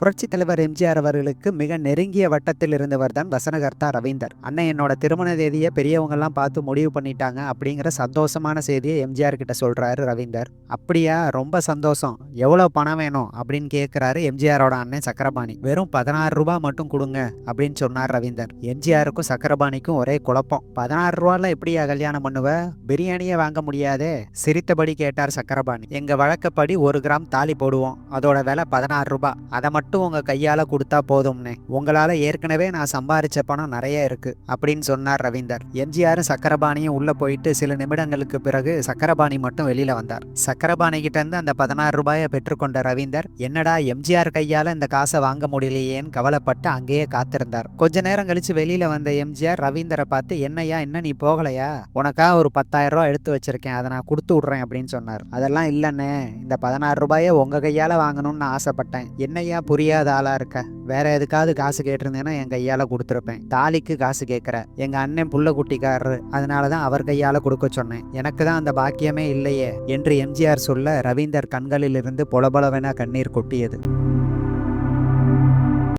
புரட்சி தலைவர் எம்ஜிஆர் அவர்களுக்கு மிக நெருங்கிய வட்டத்தில் இருந்தவர் தான் வசனகர்த்தா ரவீந்தர். அண்ணன் என்னோட திருமண தேதியை பெரியவங்கெல்லாம் பார்த்து முடிவு பண்ணிட்டாங்க அப்படிங்கிற சந்தோஷமான செய்தியை எம்ஜிஆர் கிட்ட சொல்றாரு ரவீந்தர். அப்படியா? ரொம்ப சந்தோஷம். எவ்வளவு பணம் வேணும்? அப்படின்னு கேட்கிறாரு எம்ஜிஆரோட அண்ணன் சக்கரபாணி. வெறும் பதினாறு ரூபாய் மட்டும் கொடுங்க அப்படின்னு சொன்னார் ரவீந்தர். எம்ஜிஆருக்கும் சக்கரபாணிக்கும் ஒரே குழப்பம். பதினாறு ரூபால எப்படியா கல்யாணம் பண்ணுவ? பிரியாணியே வாங்க முடியாதே சிரித்தபடி கேட்டார் சக்கரபாணி. எங்க வழக்கப்படி ஒரு கிராம் தாலி போடுவோம். அதோட விலை பதினாறு ரூபாய் அதை மட்டும் மட்டும் உங்க கையால கொடுத்தா போதும்னே. உங்களால ஏற்கனவே நான் சம்பாரிச்ச பணம் நிறைய இருக்கு அப்படின்னு சொன்னார் ரவீந்தர். எம்ஜிஆரும் சக்கரபாணியும் உள்ள போயிட்டு சில நிமிடங்களுக்கு பிறகு சக்கரபாணி மட்டும் வெளியில வந்தார். சக்கரபாணி கிட்ட இருந்து அந்த பதினாறு ரூபாயை பெற்றுக்கொண்ட ரவீந்தர் என்னடா எம்ஜிஆர் கையால இந்த காசை வாங்க முடியலையேன்னு கவலைப்பட்டு அங்கேயே காத்திருந்தார். கொஞ்ச நேரம் கழிச்சு வெளியில வந்த எம்ஜிஆர் ரவீந்தரை பார்த்து என்னையா என்ன நீ போகலையா? உனக்கா ஒரு பத்தாயிரம் ரூபாய் எடுத்து வச்சிருக்கேன் அதை நான் கொடுத்து விடுறேன் அப்படின்னு சொன்னார். அதெல்லாம் இல்லைண்ணே இந்த பதினாறு ரூபாயை உங்க கையால வாங்கணும்னு ஆசைப்பட்டேன். என்னையா புரியாத ஆளா இருக்க. வேற எதுக்காவது காசு கேட்டிருந்தேன்னா என் கையால கொடுத்துருப்பேன். தாலிக்கு காசு கேட்குற எங்க அண்ணன் புள்ள குட்டிக்காரரு. அதனாலதான் அவர் கையால கொடுக்க சொன்னேன். எனக்கு தான் அந்த பாக்கியமே இல்லையே என்று எம்ஜிஆர் சொல்ல ரவீந்தர் கண்களிலிருந்து பொலபொலவென கண்ணீர் கொட்டியது.